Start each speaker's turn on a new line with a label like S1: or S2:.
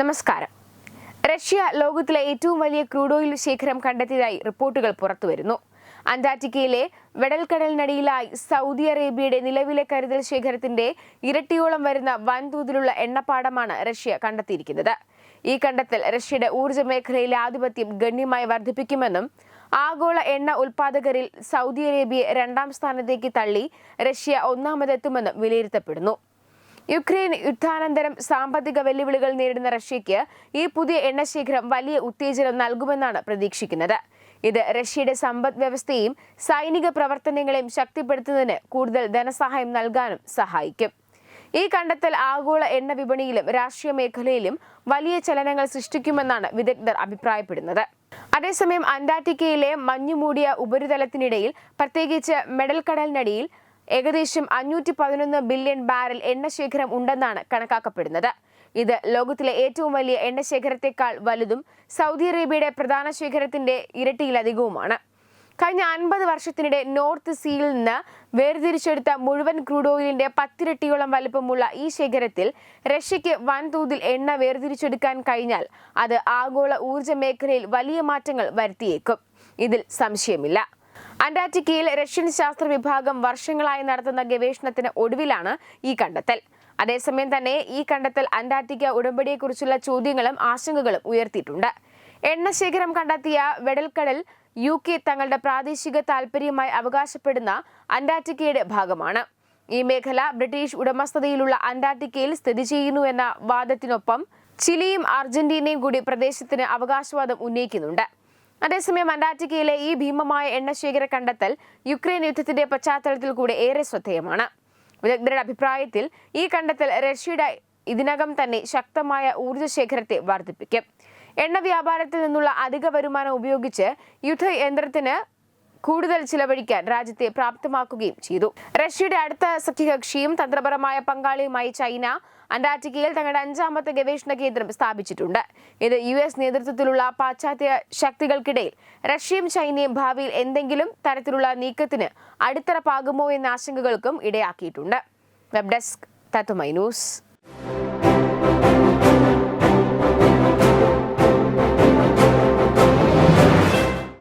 S1: നമസ്കാരം. റഷ്യ ലോകത്തിലെ ഏറ്റവും വലിയ ക്രൂഡ് ഓയിൽ ശേഖരം കണ്ടെത്തിയതായി റിപ്പോർട്ടുകൾ പുറത്തുവരുന്നു. അന്റാർട്ടിക്കയിലെ വെടൽക്കടലിനടിയിലായി സൗദി അറേബ്യയുടെ നിലവിലെ കരുതൽ ശേഖരത്തിന്റെ ഇരട്ടിയോളം വരുന്ന വൻതോതിലുള്ള എണ്ണപ്പാടമാണ് റഷ്യ കണ്ടെത്തിയിരിക്കുന്നത്. ഈ കണ്ടെത്തൽ റഷ്യയുടെ ഊർജ മേഖലയിലെ ആധിപത്യം ഗണ്യമായി വർദ്ധിപ്പിക്കുമെന്നും ആഗോള എണ്ണ ഉൽപാദകരിൽ സൗദി അറേബ്യയെ രണ്ടാം സ്ഥാനത്തേക്ക് തള്ളി റഷ്യ ഒന്നാമതെത്തുമെന്നും വിലയിരുത്തപ്പെടുന്നു. യുക്രൈൻ യുദ്ധാനന്തരം സാമ്പത്തിക വെല്ലുവിളികൾ നേരിടുന്ന റഷ്യയ്ക്ക് ഈ പുതിയ എണ്ണശേഖരം വലിയ ഉത്തേജനം നൽകുമെന്നാണ് പ്രതീക്ഷിക്കുന്നത്. ഇത് റഷ്യയുടെ സമ്പദ് വ്യവസ്ഥയും സൈനിക പ്രവർത്തനങ്ങളെയും ശക്തിപ്പെടുത്തുന്നതിന് കൂടുതൽ ധനസഹായം നൽകാനും സഹായിക്കും. ഈ കണ്ടെത്തൽ ആഗോള എണ്ണ വിപണിയിലും രാഷ്ട്രീയ മേഖലയിലും വലിയ ചലനങ്ങൾ സൃഷ്ടിക്കുമെന്നാണ് വിദഗ്ധർ അഭിപ്രായപ്പെടുന്നത്. അതേസമയം അന്റാർട്ടിക്കയിലെ മഞ്ഞുമൂടിയ ഉപരിതലത്തിനിടയിൽ പ്രത്യേകിച്ച് മെഡൽ കടലിനടിയിൽ ഏകദേശം അഞ്ഞൂറ്റി പതിനൊന്ന് ബില്യൺ ബാരൽ എണ്ണ ശേഖരം ഉണ്ടെന്നാണ് കണക്കാക്കപ്പെടുന്നത്. ഇത് ലോകത്തിലെ ഏറ്റവും വലിയ എണ്ണ എണ്ണശേഖരത്തെക്കാൾ വലുതും സൗദി അറേബ്യയുടെ പ്രധാന ശേഖരത്തിന്റെ ഇരട്ടിയിലധികവുമാണ്. കഴിഞ്ഞ അൻപത് വർഷത്തിനിടെ നോർത്ത് സീയിൽ നിന്ന് വേർതിരിച്ചെടുത്ത മുഴുവൻ ക്രൂഡ് ഓയിലിന്റെ പത്തിരട്ടിയോളം വലുപ്പമുള്ള ഈ ശേഖരത്തിൽ റഷ്യയ്ക്ക് വൻതോതിൽ എണ്ണ വേർതിരിച്ചെടുക്കാൻ കഴിഞ്ഞാൽ അത് ആഗോള ഊർജ മേഖലയിൽ വലിയ മാറ്റങ്ങൾ വരുത്തിയേക്കും. ഇതിൽ സംശയമില്ല. അന്റാർട്ടിക്കയിൽ റഷ്യൻ ശാസ്ത്ര വിഭാഗം വർഷങ്ങളായി നടത്തുന്ന ഗവേഷണത്തിന് ഒടുവിലാണ് ഈ കണ്ടെത്തൽ. അതേസമയം തന്നെ ഈ കണ്ടെത്തൽ അന്റാർട്ടിക്ക ഉടമ്പടിയെക്കുറിച്ചുള്ള ചോദ്യങ്ങളും ആശങ്കകളും ഉയർത്തിയിട്ടുണ്ട്. എണ്ണശേഖരം കണ്ടെത്തിയ വെടൽക്കടൽ യു കെ തങ്ങളുടെ പ്രാദേശിക താൽപര്യമായി അവകാശപ്പെടുന്ന അന്റാർട്ടിക്കയുടെ ഭാഗമാണ്. ഈ മേഖല ബ്രിട്ടീഷ് ഉടമസ്ഥതയിലുള്ള അന്റാർട്ടിക്കയിൽ സ്ഥിതി ചെയ്യുന്നു എന്ന വാദത്തിനൊപ്പം ചിലിയും അർജന്റീനയും കൂടി പ്രദേശത്തിന് അവകാശവാദം ഉന്നയിക്കുന്നുണ്ട്. അതേസമയം അന്റാർട്ടിക്കയിലെ ഈ ഭീമമായ എണ്ണശേഖര കണ്ടെത്തൽ യുക്രൈൻ യുദ്ധത്തിന്റെ പശ്ചാത്തലത്തിൽ കൂടെ ഏറെ ശ്രദ്ധേയമാണ്. വിദഗ്ധരുടെ അഭിപ്രായത്തിൽ ഈ കണ്ടെത്തൽ റഷ്യയുടെ ഇതിനകം തന്നെ ശക്തമായ ഊർജ ശേഖരത്തെ വർദ്ധിപ്പിക്കും. എണ്ണ വ്യാപാരത്തിൽ നിന്നുള്ള അധിക വരുമാനം ഉപയോഗിച്ച് യുദ്ധയന്ത്രത്തിന് കൂടുതൽ ചിലവഴിക്കാൻ രാജ്യത്തെ പ്രാപ്തമാക്കുകയും ചെയ്തു. റഷ്യയുടെ അടുത്ത സഖ്യകക്ഷിയും തന്ത്രപരമായ പങ്കാളിയുമായി ചൈന അന്റാർട്ടിക്കയിൽ തങ്ങളുടെ അഞ്ചാമത്തെ ഗവേഷണ കേന്ദ്രം സ്ഥാപിച്ചിട്ടുണ്ട്. ഇത് യു എസ് നേതൃത്വത്തിലുള്ള പാശ്ചാത്യ ശക്തികൾക്കിടയിൽ റഷ്യയും ചൈനയും ഭാവിയിൽ എന്തെങ്കിലും തരത്തിലുള്ള നീക്കത്തിന് അടിത്തറ പാകുമോ എന്ന ആശങ്കകൾക്കും ഇടയാക്കിയിട്ടുണ്ട്. വെബ് ഡെസ്ക് തത്തുമൈ ന്യൂസ്.